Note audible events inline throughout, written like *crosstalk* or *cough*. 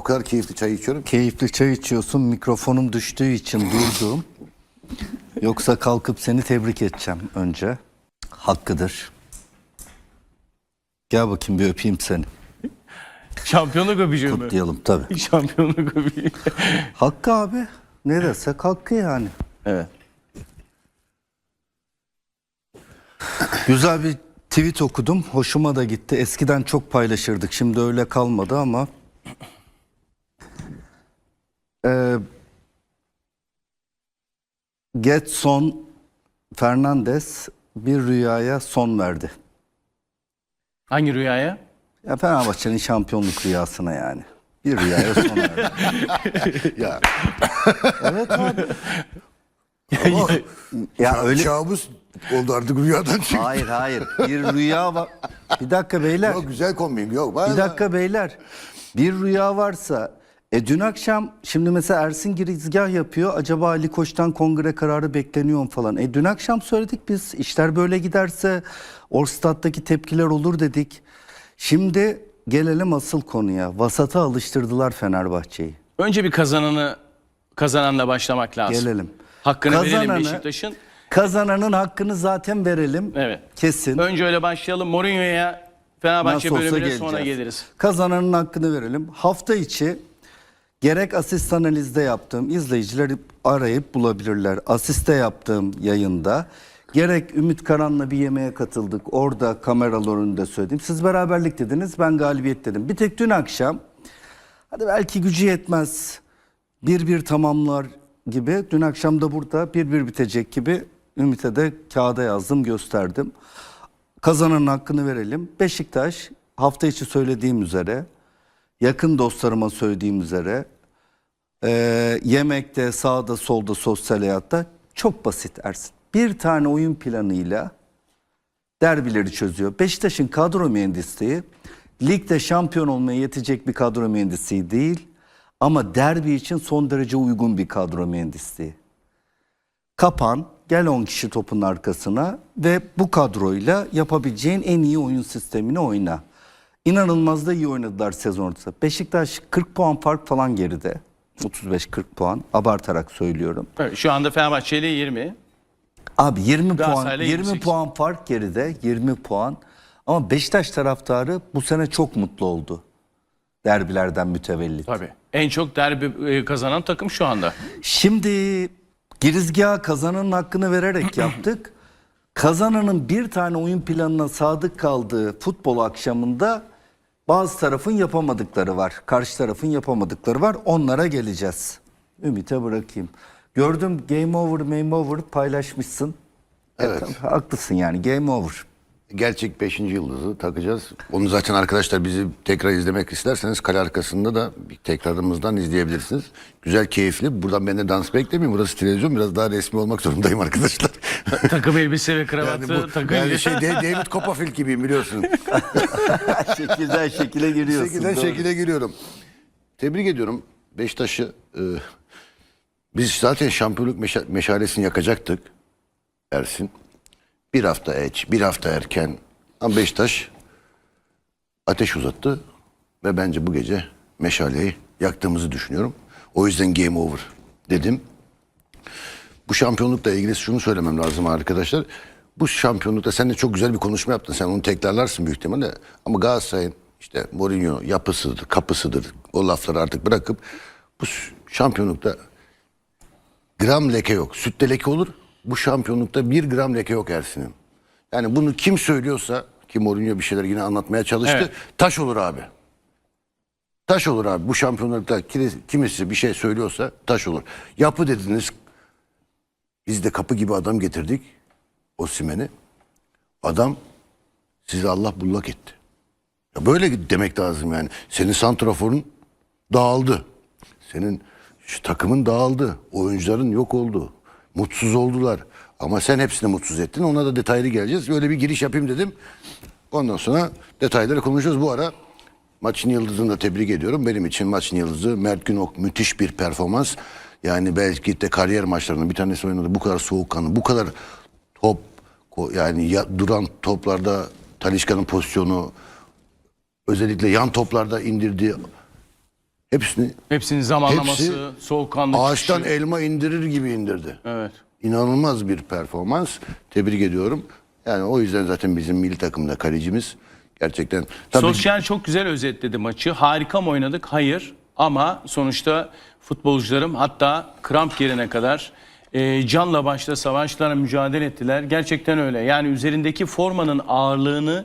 O kadar keyifli çay içiyorum. Keyifli çay içiyorsun. Mikrofonum düştüğü için durdum. Yoksa kalkıp seni tebrik edeceğim önce. Hakkıdır. Gel bakayım bir öpeyim seni. Şampiyonluk öpücüğü mü? Kutlayalım tabii. *laughs* Şampiyonluk öpücüğü. Hakkı abi. Ne desek hakkı yani. evet. Güzel bir tweet okudum. Hoşuma da gitti. Eskiden çok paylaşırdık. Şimdi öyle kalmadı ama. Ee, Getson Fernandez bir rüyaya son verdi. Hangi rüyaya? Ya Fenerbahçe'nin şampiyonluk rüyasına yani. Bir rüyaya son verdi. *laughs* Ya evet abi. *laughs* ya öyle kabus oldu artık rüyadan çıktı. Hayır hayır. Bir rüya var. Bir dakika beyler. Yok güzel kombin yok. Bir dakika beyler. Bir rüya varsa e dün akşam şimdi mesela Ersin girizgah yapıyor. Acaba Ali Koç'tan kongre kararı bekleniyor mu falan. E dün akşam söyledik biz işler böyle giderse Orstat'taki tepkiler olur dedik. Şimdi gelelim asıl konuya. Vasata alıştırdılar Fenerbahçe'yi. Önce bir kazananı kazananla başlamak lazım. Gelelim. Hakkını verelim Kazananı- Beşiktaş'ın. Kazananın hakkını zaten verelim. Evet. Kesin. Önce öyle başlayalım. Mourinho'ya Fenerbahçe Nasıl olsa bölümüne geleceğiz. sonra geliriz. Kazananın hakkını verelim. Hafta içi gerek asist analizde yaptığım izleyicileri arayıp bulabilirler. Asiste yaptığım yayında gerek Ümit Karan'la bir yemeğe katıldık. Orada kameralar önünde söyledim. Siz beraberlik dediniz ben galibiyet dedim. Bir tek dün akşam hadi belki gücü yetmez bir bir tamamlar gibi dün akşam da burada bir bir bitecek gibi Ümit'e de kağıda yazdım gösterdim. Kazananın hakkını verelim. Beşiktaş hafta içi söylediğim üzere yakın dostlarıma söylediğim üzere e, yemekte sağda solda sosyal hayatta çok basit Ersin. Bir tane oyun planıyla derbileri çözüyor. Beşiktaş'ın kadro mühendisliği ligde şampiyon olmaya yetecek bir kadro mühendisliği değil ama derbi için son derece uygun bir kadro mühendisliği. Kapan, gel 10 kişi topun arkasına ve bu kadroyla yapabileceğin en iyi oyun sistemini oyna. İnanılmaz da iyi oynadılar sezon ortası. Beşiktaş 40 puan fark falan geride. 35-40 puan abartarak söylüyorum. Evet, şu anda Fenerbahçe ile 20. Abi 20 puan Galatasaray'la 20 28. puan fark geride 20 puan. Ama Beşiktaş taraftarı bu sene çok mutlu oldu. Derbilerden mütevellit. Tabii. En çok derbi e, kazanan takım şu anda. Şimdi girizgahı kazananın hakkını vererek *clears throat* yaptık. Kazananın bir tane oyun planına sadık kaldığı futbol akşamında bazı tarafın yapamadıkları var. Karşı tarafın yapamadıkları var. Onlara geleceğiz. Ümit'e bırakayım. Gördüm game over, game over paylaşmışsın. Evet. haklısın yani game over. Gerçek 5. yıldızı takacağız. Onu zaten arkadaşlar bizi tekrar izlemek isterseniz kale arkasında da bir tekrarımızdan izleyebilirsiniz. Güzel, keyifli. Buradan ben de dans beklemeyin. Burası televizyon. Biraz daha resmi olmak zorundayım arkadaşlar. *laughs* Takım elbise ve kravatı yani bu, yani şey Da- David Copperfield gibiyim biliyorsun. *laughs* Şekilden şekile giriyorsun. Şekilden doğru. şekile giriyorum. Tebrik ediyorum Beşiktaş'ı. e, biz zaten şampiyonluk meşa- meşalesini yakacaktık Ersin. Bir hafta geç, bir hafta erken. Ama Beşiktaş ateş uzattı ve bence bu gece meşaleyi yaktığımızı düşünüyorum. O yüzden game over dedim. Bu şampiyonlukla ilgili şunu söylemem lazım arkadaşlar. Bu şampiyonlukta sen de çok güzel bir konuşma yaptın. Sen onu tekrarlarsın büyük ihtimalle. Ama Galatasaray'ın işte Mourinho yapısıdır, kapısıdır. O lafları artık bırakıp bu şampiyonlukta gram leke yok. Sütte leke olur. Bu şampiyonlukta bir gram leke yok Ersin'im. Yani bunu kim söylüyorsa ki Mourinho bir şeyler yine anlatmaya çalıştı. Evet. Taş olur abi. Taş olur abi. Bu şampiyonlukta kimisi bir şey söylüyorsa taş olur. Yapı dediniz. Biz de kapı gibi adam getirdik. O Simen'i. Adam sizi Allah bullak etti. Ya böyle demek lazım yani. Senin santraforun dağıldı. Senin şu takımın dağıldı. Oyuncuların yok oldu. Mutsuz oldular. Ama sen hepsini mutsuz ettin. Ona da detaylı geleceğiz. Öyle bir giriş yapayım dedim. Ondan sonra detayları konuşacağız. Bu ara maçın yıldızını da tebrik ediyorum. Benim için maçın yıldızı Mert Günok müthiş bir performans. Yani belki de kariyer maçlarının bir tanesi oynadı. Bu kadar soğukkanlı, bu kadar top yani ya- duran toplarda Talişka'nın pozisyonu özellikle yan toplarda indirdiği Hepsini Hepsinin zamanlaması, Hepsi soğukkanlı ağaçtan çıkışı. elma indirir gibi indirdi. Evet. İnanılmaz bir performans. Tebrik ediyorum. Yani o yüzden zaten bizim milli takımda kalecimiz gerçekten tabii Sosyal çok güzel özetledi maçı. Harika mı oynadık? Hayır. Ama sonuçta futbolcularım hatta kramp girene kadar e, canla başla savaşlara mücadele ettiler. Gerçekten öyle. Yani üzerindeki formanın ağırlığını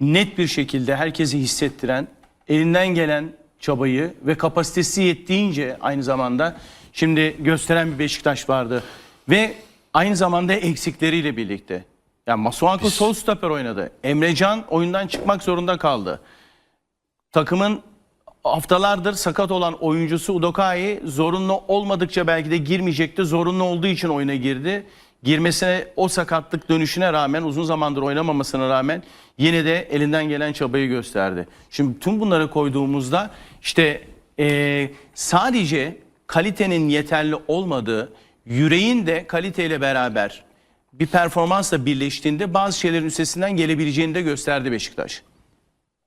net bir şekilde herkese hissettiren, elinden gelen çabayı ve kapasitesi yettiğince aynı zamanda şimdi gösteren bir Beşiktaş vardı. Ve aynı zamanda eksikleriyle birlikte. Yani Masuaku sol stoper oynadı. Emrecan oyundan çıkmak zorunda kaldı. Takımın haftalardır sakat olan oyuncusu Udokai zorunlu olmadıkça belki de girmeyecekti. Zorunlu olduğu için oyuna girdi. Girmesine o sakatlık dönüşüne rağmen uzun zamandır oynamamasına rağmen yine de elinden gelen çabayı gösterdi. Şimdi tüm bunları koyduğumuzda işte eee, sadece kalitenin yeterli olmadığı yüreğin de kaliteyle beraber bir performansla birleştiğinde bazı şeylerin üstesinden gelebileceğini de gösterdi Beşiktaş.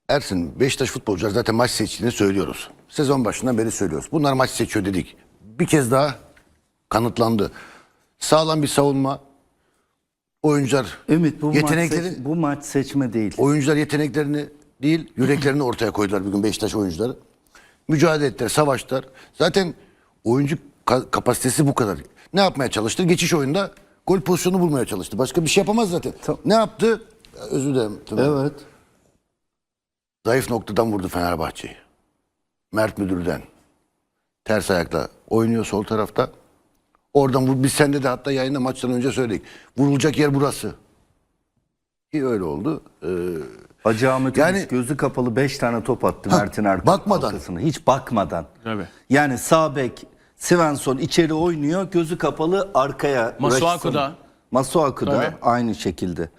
Ersin Beşiktaş futbolcular zaten maç seçtiğini söylüyoruz. Sezon başından beri söylüyoruz. Bunlar maç seçiyor dedik. Bir kez daha kanıtlandı. Sağlam bir savunma. Oyuncular Ümit bu yetenekleri maç, seç- bu maç seçme değil. oyuncular yeteneklerini değil yüreklerini ortaya koydular bugün Beşiktaş oyuncuları. Mücadele ettiler, savaştılar. Zaten oyuncu ka- kapasitesi bu kadar. Ne yapmaya çalıştı? Geçiş oyunda gol pozisyonu bulmaya çalıştı. Başka bir şey yapamaz zaten. Tamam. Ne yaptı? Özür dilerim. Tuna. Evet. Zayıf noktadan vurdu Fenerbahçe'yi. Mert Müdür'den. Ters ayakla oynuyor sol tarafta. Oradan vur. Biz sende de hatta yayında maçtan önce söyledik. Vurulacak yer burası. Ki öyle oldu. Ee, Hacı Ahmet Yani- Ümit gözü kapalı 5 tane top attı Ha, Mert'in arka bakmadan. arkasına. Hiç bakmadan. Tabii. Yani sağ bek Svensson içeri oynuyor gözü kapalı arkaya. Masuaku uğraşsın. da. Masuaku da Tabii. aynı şekilde.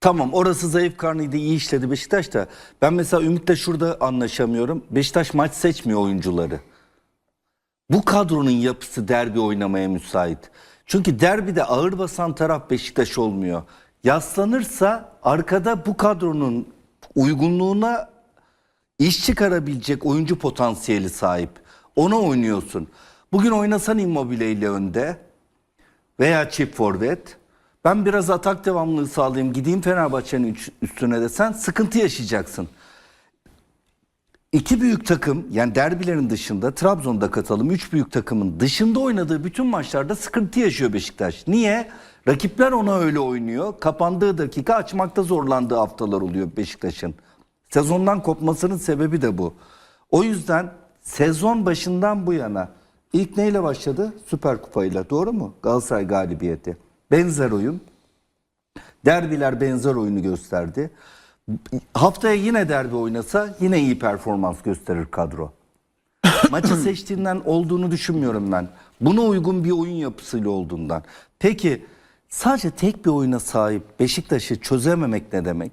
Tamam orası zayıf karnıydı iyi işledi Beşiktaş da. Ben mesela Ümit'le şurada anlaşamıyorum. Beşiktaş maç seçmiyor oyuncuları. Bu kadronun yapısı derbi oynamaya müsait. Çünkü derbide ağır basan taraf Beşiktaş olmuyor. Yaslanırsa arkada bu kadronun uygunluğuna iş çıkarabilecek oyuncu potansiyeli sahip. Ona oynuyorsun. Bugün oynasan Immobile ile önde veya çift forvet. Ben biraz atak devamlılığı sağlayayım. Gideyim Fenerbahçe'nin üstüne desen sıkıntı yaşayacaksın. İki büyük takım yani derbilerin dışında Trabzon'da katalım. Üç büyük takımın dışında oynadığı bütün maçlarda sıkıntı yaşıyor Beşiktaş. Niye? Rakipler ona öyle oynuyor. Kapandığı dakika açmakta zorlandığı haftalar oluyor Beşiktaş'ın. Sezondan kopmasının sebebi de bu. O yüzden sezon başından bu yana ilk neyle başladı? Süper Kupayla doğru mu? Galatasaray galibiyeti. Benzer oyun. Derbiler benzer oyunu gösterdi. Haftaya yine derbi oynasa yine iyi performans gösterir kadro. *laughs* Maçı seçtiğinden olduğunu düşünmüyorum ben. Buna uygun bir oyun yapısıyla olduğundan. Peki sadece tek bir oyuna sahip Beşiktaş'ı çözememek ne demek?